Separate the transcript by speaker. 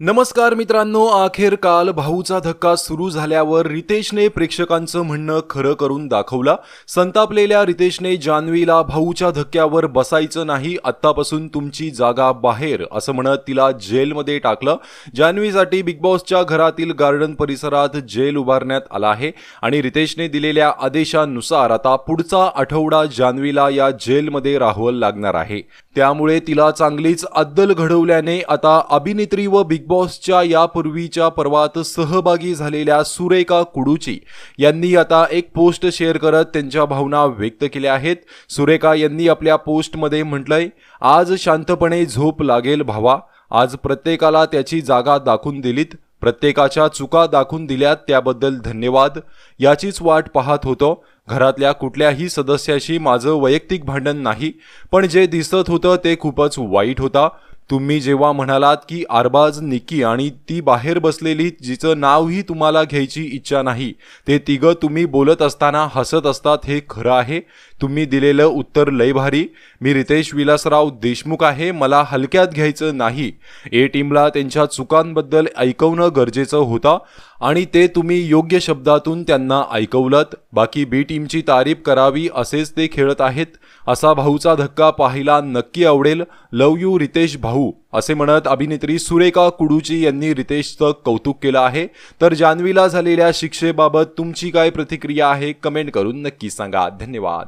Speaker 1: नमस्कार मित्रांनो अखेर काल भाऊचा धक्का सुरू झाल्यावर रितेशने प्रेक्षकांचं म्हणणं खरं करून दाखवलं. संतापलेल्या रितेशने जान्हवीला भाऊच्या धक्क्यावर बसायचं नाही आत्तापासून तुमची जागा बाहेर असं म्हणत तिला जेलमध्ये टाकलं. जान्हवीसाठी बिग बॉसच्या घरातील गार्डन परिसरात जेल उभारण्यात आला आहे आणि रितेशने दिलेल्या आदेशानुसार आता पुढचा आठवडा जान्हवीला या जेलमध्ये राहावं लागणार आहे. त्यामुळे तिला चांगलीच अद्दल घडवल्याने आता अभिनेत्री व बिग बॉसच्या यापूर्वीच्या पर्वात सहभागी झालेल्या सुरेखा कुडूची यांनी आता एक पोस्ट शेअर करत त्यांच्या भावना व्यक्त केल्या आहेत. सुरेखा यांनी आपल्या पोस्टमध्ये म्हटलंय आज शांतपणे झोप लागेल भावा. आज प्रत्येकाला त्याची जागा दाखवून दिलीत. प्रत्येकाच्या चुका दाखवून दिल्यात त्याबद्दल धन्यवाद. याचीच वाट पाहत होतो. घरातल्या कुठल्याही सदस्याशी माझं वैयक्तिक भांडण नाही. पण जे दिसत होतं ते खूपच वाईट होता. तुम्ही जेव्हा म्हणालात की आरबाज निकी आणि ती बाहेर बसलेली जिचं नावही तुम्हाला घ्यायची इच्छा नाही ते तिघं तुम्ही बोलत असताना हसत असतात हे खरं आहे. तुम्ही दिलेलं उत्तर लय भारी. मी रितेश विलासराव देशमुख आहे मला हलक्यात घ्यायचं नाही. ए टीमला त्यांच्या चुकांबद्दल ऐकवणं गरजेचं होतं आणि ते तुम्ही योग्य शब्दातून त्यांना ऐकवलत. बाकी बी टीमची तारीफ करावी असेच ते खेळत आहेत असा भाऊचा धक्का पाहायला नक्की आवडेल. लव यू रितेश भाऊ. असे म्हणत अभिनेत्री सुरेखा कुडूची यांनी रितेशचं कौतुक केलं आहे. तर जान्हवीला झालेल्या शिक्षेबाबत तुमची काय प्रतिक्रिया आहे कमेंट करून नक्की सांगा. धन्यवाद.